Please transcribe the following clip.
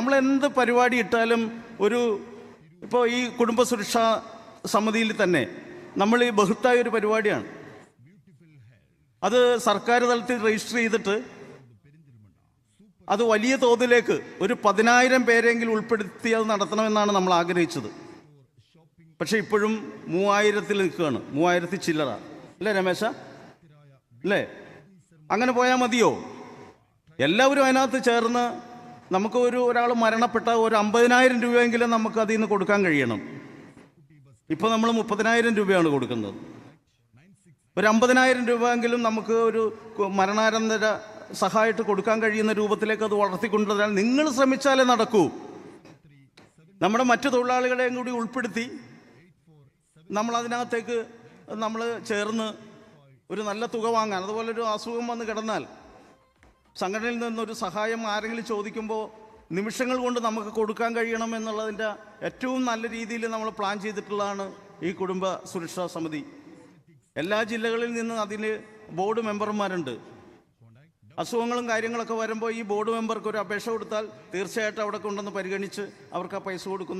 നമ്മൾ എന്ത് പരിപാടി ഇട്ടാലും ഒരു ഇപ്പോൾ ഈ കുടുംബ സുരക്ഷാ സമിതിയിൽ തന്നെ നമ്മൾ ഈ ബഹുത്തായ ഒരു പരിപാടിയാണ്. അത് സർക്കാർ തലത്തിൽ രജിസ്റ്റർ ചെയ്തിട്ട് അത് വലിയ തോതിലേക്ക് ഒരു പതിനായിരം പേരെങ്കിലും ഉൾപ്പെടുത്തി അത് നടത്തണമെന്നാണ് നമ്മൾ ആഗ്രഹിച്ചത്. പക്ഷെ ഇപ്പോഴും മൂവായിരത്തിൽ നിൽക്കുകയാണ്. മൂവായിരത്തി ചില്ലറ. അല്ലേ രമേശ? അല്ലേ? അങ്ങനെ പോയാൽ മതിയോ? എല്ലാവരും അതിനകത്ത് ചേർന്ന് നമുക്ക് ഒരു ഒരാൾ മരണപ്പെട്ട ഒരു അമ്പതിനായിരം രൂപയെങ്കിലും നമുക്ക് അതിൽ നിന്ന് കൊടുക്കാൻ കഴിയണം. ഇപ്പോൾ നമ്മൾ മുപ്പതിനായിരം രൂപയാണ് കൊടുക്കുന്നത്. ഒരു അമ്പതിനായിരം രൂപയെങ്കിലും നമുക്ക് ഒരു മരണാനന്തര സഹായിട്ട് കൊടുക്കാൻ കഴിയുന്ന രൂപത്തിലേക്ക് അത് വളർത്തിക്കൊണ്ടുവരാൻ നിങ്ങൾ ശ്രമിച്ചാലേ നടക്കൂ. നമ്മുടെ മറ്റു തൊഴിലാളികളെയും കൂടി ഉൾപ്പെടുത്തി നമ്മൾ അതിനകത്തേക്ക് നമ്മൾ ചേർന്ന് ഒരു നല്ല തുക വാങ്ങാൻ അതുപോലെ ഒരു അസുഖം വന്ന് കിടന്നാൽ സംഘടനയിൽ നിന്നൊരു സഹായം ആരെങ്കിലും ചോദിക്കുമ്പോൾ നിമിഷങ്ങൾ കൊണ്ട് നമുക്ക് കൊടുക്കാൻ കഴിയണം എന്നുള്ളതിന്റെ ഏറ്റവും നല്ല രീതിയിൽ നമ്മൾ പ്ലാൻ ചെയ്തിട്ടുള്ളതാണ് ഈ കുടുംബ സുരക്ഷാ സമിതി. എല്ലാ ജില്ലകളിൽ നിന്ന് അതിന് ബോർഡ് മെമ്പർമാരുണ്ട് അസുഖങ്ങളും കാര്യങ്ങളൊക്കെ വരുമ്പോൾ ഈ ബോർഡ് മെമ്പർക്ക് ഒരു അപേക്ഷ കൊടുത്താൽ തീർച്ചയായിട്ടും അവിടെ കൊണ്ടുവന്ന് പരിഗണിച്ച് അവർക്ക് ആ പൈസ കൊടുക്കുന്ന.